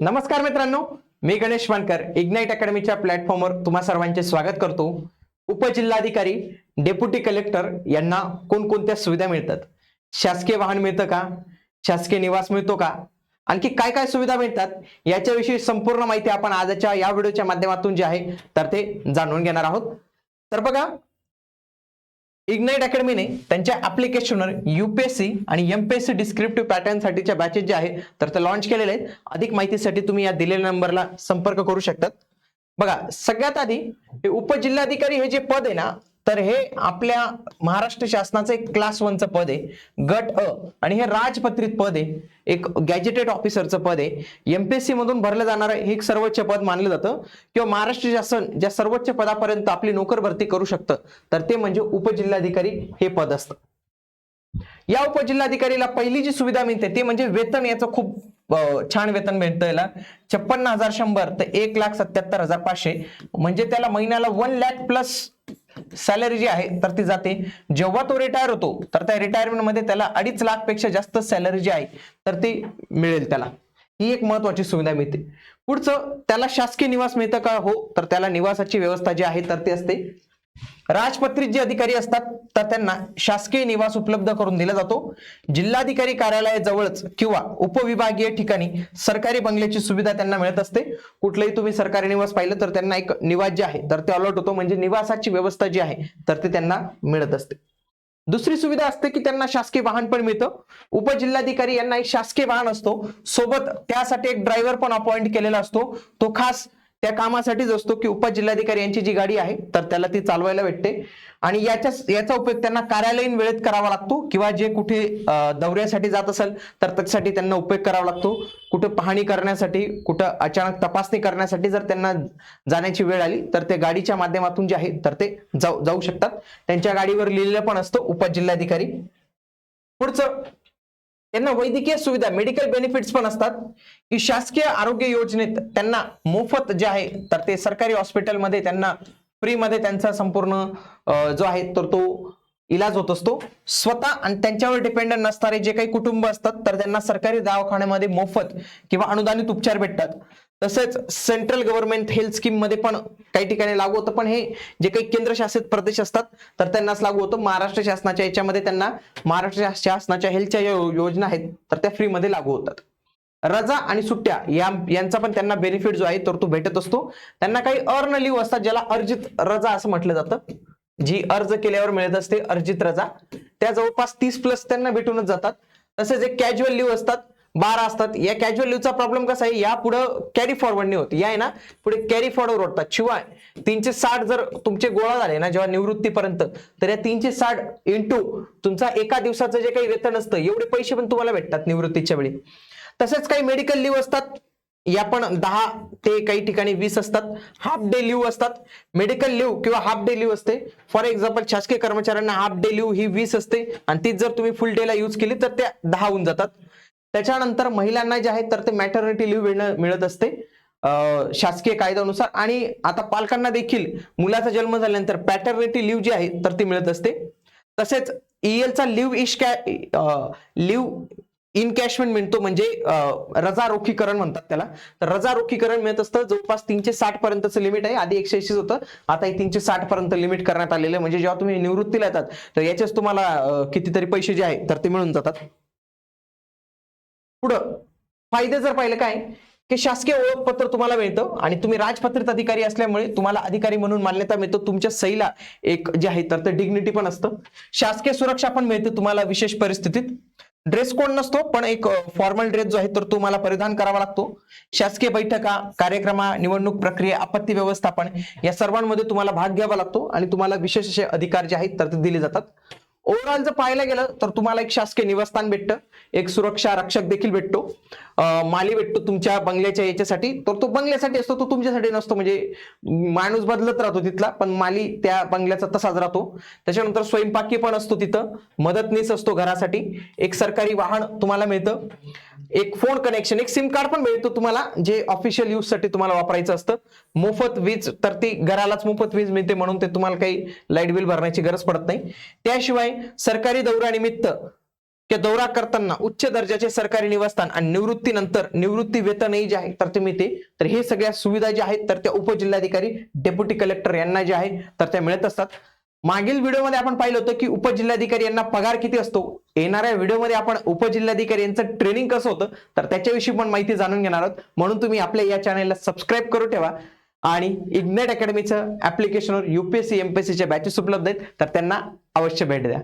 नमस्कार मित्रांनो मी गणेश वानकर इग्नाइट अकॅडमीच्या प्लॅटफॉर्मवर तुम्हा सर्वांचे स्वागत करतो. उपजिल्हाधिकारी डेप्युटी कलेक्टर यांना कोणकोणत्या सुविधा मिळतात? शासकीय वाहन मिळतं का? शासकीय निवास मिळतो का? आणखी काय काय सुविधा मिळतात? याच्याविषयी संपूर्ण माहिती आपण आजच्या या व्हिडिओच्या माध्यमातून जे आहे तर ते जाणून घेणार आहोत. तर बघा इग्नाइट अकॅडमीने त्यांच्या ऍप्लिकेशनवर युपीएससी आणि एमपीएससी डिस्क्रिप्टिव्ह पॅटर्नसाठीच्या बॅचेस जे आहेत तर ते लॉन्च केलेले आहेत. अधिक माहितीसाठी तुम्ही या दिलेल्या नंबरला संपर्क करू शकतात. बघा सगळ्यात आधी हे उपजिल्हाधिकारी हे जे पद आहे ना तर हे आपल्या महाराष्ट्र शासनाचं एक क्लास वनचं पद आहे. गट अ आणि हे राजपत्रित पद आहे. एक गॅजेटेड ऑफिसरचं पद आहे. एमपीएससी मधून भरलं जाणारं हे एक सर्वोच्च पद मानलं जातं. किंवा महाराष्ट्र शासन ज्या सर्वोच्च पदापर्यंत आपली नोकर भरती करू शकतं तर ते म्हणजे उपजिल्हाधिकारी हे पद असतं. या उपजिल्हाधिकारीला पहिली जी सुविधा मिळते ते म्हणजे वेतन. याचं खूप छान वेतन मिळतं याला. छप्पन्न हजार शंभर ते एक लाख सत्याहत्तर हजार पाचशे. म्हणजे त्याला महिन्याला वन लॅक प्लस सॅलरी जी आहे तर ती जाते. जेव्हा तो रिटायर होतो तर त्या रिटायरमेंटमध्ये त्याला अडीच लाखपेक्षा जास्त सॅलरी जी आहे तर ती मिळेल त्याला. ही एक महत्वाची सुविधा मिळते. पुढचं त्याला शासकीय निवास मिळतं का? हो तर त्याला निवासाची व्यवस्था जी आहे तर ती असते. राजपत्रित जे अधिकारी असतात तर त्यांना शासकीय निवास उपलब्ध करून दिला जातो. जिल्हाधिकारी कार्यालयाजवळच किंवा उपविभागीय ठिकाणी सरकारी बंगल्याची सुविधा त्यांना मिळत असते. कुठलंही तुम्ही सरकारी निवास पाहिलं तर त्यांना एक निवास जे आहे तर ते अलॉट होतो. म्हणजे निवासाची व्यवस्था जी आहे तर ते त्यांना मिळत असते. दुसरी सुविधा असते की त्यांना शासकीय वाहन पण मिळतं. उपजिल्हाधिकारी यांना एक शासकीय वाहन असतो. सोबत त्यासाठी एक ड्रायव्हर पण अपॉइंट केलेला असतो. तो खास त्या कामासाठीच असतो की उपजिल्हाधिकारी यांची जी गाडी आहे तर त्याला ती चालवायला भेटते. आणि याच्या याचा उपयोग त्यांना कार्यालयीन वेळेत करावा लागतो किंवा जे कुठे दौऱ्यासाठी जात असेल तर त्यासाठी त्यांना उपयोग करावा लागतो. कुठं पाहणी करण्यासाठी कुठं अचानक तपासणी करण्यासाठी जर त्यांना जाण्याची वेळ आली तर ते गाडीच्या माध्यमातून जे आहे तर ते जाऊ जाऊ शकतात. त्यांच्या गाडीवर लिहिलेलं पण असतं उपजिल्हाधिकारी. पुढचं त्यांना वैद्यकीय सुविधा मेडिकल बेनिफिट्स पण असतात. की शासकीय आरोग्य योजनेत त्यांना मोफत जे आहे तर ते सरकारी हॉस्पिटलमध्ये त्यांना फ्रीमध्ये त्यांचा संपूर्ण जो आहे तर तो इलाज होत असतो. स्वतः आणि त्यांच्यावर डिपेंडंट नसणारे जे काही कुटुंब असतात तर त्यांना सरकारी दवाखान्यामध्ये मोफत किंवा अनुदानित उपचार भेटतात. तसेच सेंट्रल गव्हर्नमेंट हेल्थ स्कीममध्ये पण काही ठिकाणी लागू होतं. पण हे जे काही केंद्रशासित प्रदेश असतात तर त्यांनाच लागू होतं. महाराष्ट्र शासनाच्या याच्यामध्ये त्यांना महाराष्ट्र शासनाच्या हेल्थच्या योजना आहेत तर त्या फ्रीमध्ये लागू होतात. रजा आणि सुट्ट्या या यांचा पण त्यांना बेनिफिट जो आहे तर तो भेटत असतो. त्यांना काही अर्न लिव्ह असतात ज्याला अर्जित रजा असं म्हटलं जातं. जी अर्ज केल्यावर मिळत असते अर्जित रजा. त्या जवळपास तीस प्लस त्यांना भेटूनच जातात. तसेच एक कॅज्युअल लिव्ह असतात बारा असतात. या कॅज्युअल लिव्हचा प्रॉब्लेम कसा आहे? या पुढे कॅरी फॉरवर्ड नाही होत. या आहे ना पुढे कॅरी फॉरवर्ड ओढतात. शिवाय तीनशे साठ जर तुमचे गोळा झाले ना जेव्हा निवृत्तीपर्यंत तर या तीनशे साठ इंटू तुमचा एका दिवसाचं जे काही वेतन असतं एवढे पैसे पण तुम्हाला भेटतात निवृत्तीच्या वेळी. तसेच काही मेडिकल लिव्ह असतात. या पण दहा ते काही ठिकाणी वीस असतात. हाफ डे लिव्ह असतात. मेडिकल लिव्ह किंवा हाफ डे लिव्ह असते. फॉर एक्झाम्पल शासकीय कर्मचाऱ्यांना हाफ डे लिव्ह ही वीस असते. आणि तीच जर तुम्ही फुल डेला यूज केली तर त्या दहा होऊन जातात. त्याच्यानंतर महिलांना जे आहे तर ते मॅटर्निटी लिव्ह मिळत असते. शासकीय कायद्यानुसार आणि आता पालकांना देखील मुलाचा जन्म झाल्यानंतर पॅटर्निटी लिव्ह जी आहे तर ती मिळत असते. तसेच ईएलचा लिव्ह इश कॅ लिव्ह इनकॅशमेंट मिळतो म्हणजे रजा रोखीकरण म्हणतात त्याला. तर रजा रोखीकरण मिळत असतं. जवळपास तीनशे साठ पर्यंतचं लिमिट आहे. आधी एकशे ऐंशीच होतं. आता हे तीनशे साठ पर्यंत लिमिट करण्यात आलेलं आहे. म्हणजे जेव्हा तुम्ही निवृत्तीला येतात तर याचेच तुम्हाला कितीतरी पैसे जे आहे तर ते मिळून जातात. पुढं. फायदे जर पाहिलं काय की शासकीय ओळखपत्र तुम्हाला मिळतं आणि तुम्ही राजपत्रित अधिकारी असल्यामुळे तुम्हाला अधिकारी म्हणून मान्यता मिळतो तुमच्या सहीला एक जे आहे तर ते डिग्निटी पण असतं. शासकीय सुरक्षा पण मिळते तुम्हाला विशेष परिस्थितीत. ड्रेस कोड नसतो पण एक फॉर्मल ड्रेस जो आहे तर तुम्हाला परिधान करावा लागतो. शासकीय बैठका कार्यक्रमा निवडणूक प्रक्रिया आपत्ती व्यवस्थापन या सर्वांमध्ये तुम्हाला भाग घ्यावा लागतो आणि तुम्हाला विशेष असे अधिकार जे आहेत तर ते दिले जातात. ओव्हरऑल जर पाहायला गेलं तर तुम्हाला एक शासकीय निवासस्थान भेटतं. एक सुरक्षा रक्षक देखील भेटतो. माली भेटतो तुमच्या बंगल्याच्या याच्यासाठी. तर तो बंगल्यासाठी असतो तो तुमच्यासाठी नसतो. म्हणजे माणूस बदलत राहतो तिथला पण माली त्या बंगल्याचा तसाच राहतो. त्याच्यानंतर स्वयंपाकी पण असतो तिथं. मदतनीस असतो घरासाठी. एक सरकारी वाहन तुम्हाला मिळतं. एक फोन कनेक्शन एक सिम कार्ड पण मिळतो तुम्हाला जे ऑफिशियल यूजसाठी तुम्हाला वापरायचं असतं. मोफत वीज तर ती घरालाच मोफत वीज मिळते म्हणून ते तुम्हाला काही लाइट बिल भरण्याची गरज पडत नाही. त्याशिवाय सरकारी दौऱ्यानिमित्त किंवा दौरा करताना उच्च दर्जाचे सरकारी निवासस्थान आणि निवृत्तीनंतर निवृत्ती वेतनही जे आहे तर ते मिळते तर हे सगळ्या सुविधा ज्या आहेत तर त्या उपजिल्हाधिकारी डेप्युटी कलेक्टर यांना जे आहे तर त्या मिळत असतात. मागील व्हिडिओमध्ये आपण पाहिलं होतं की उपजिल्हाधिकारी यांना पगार किती असतो? येणाऱ्या व्हिडिओमध्ये आपण उपजिल्हाधिकारी यांचं ट्रेनिंग कसं होतं? तर त्याच्याविषयी पण माहिती जाणून घेणार आहोत. म्हणून तुम्ही आपल्या या चॅनलला सबस्क्राईब करून ठेवा. आणि इग्नेट अकॅडमीचं ॲप्लिकेशनवर U P S C M P S सीच्या बॅचेस उपलब्ध आहेत तर त्यांना अवश्य भेट द्या.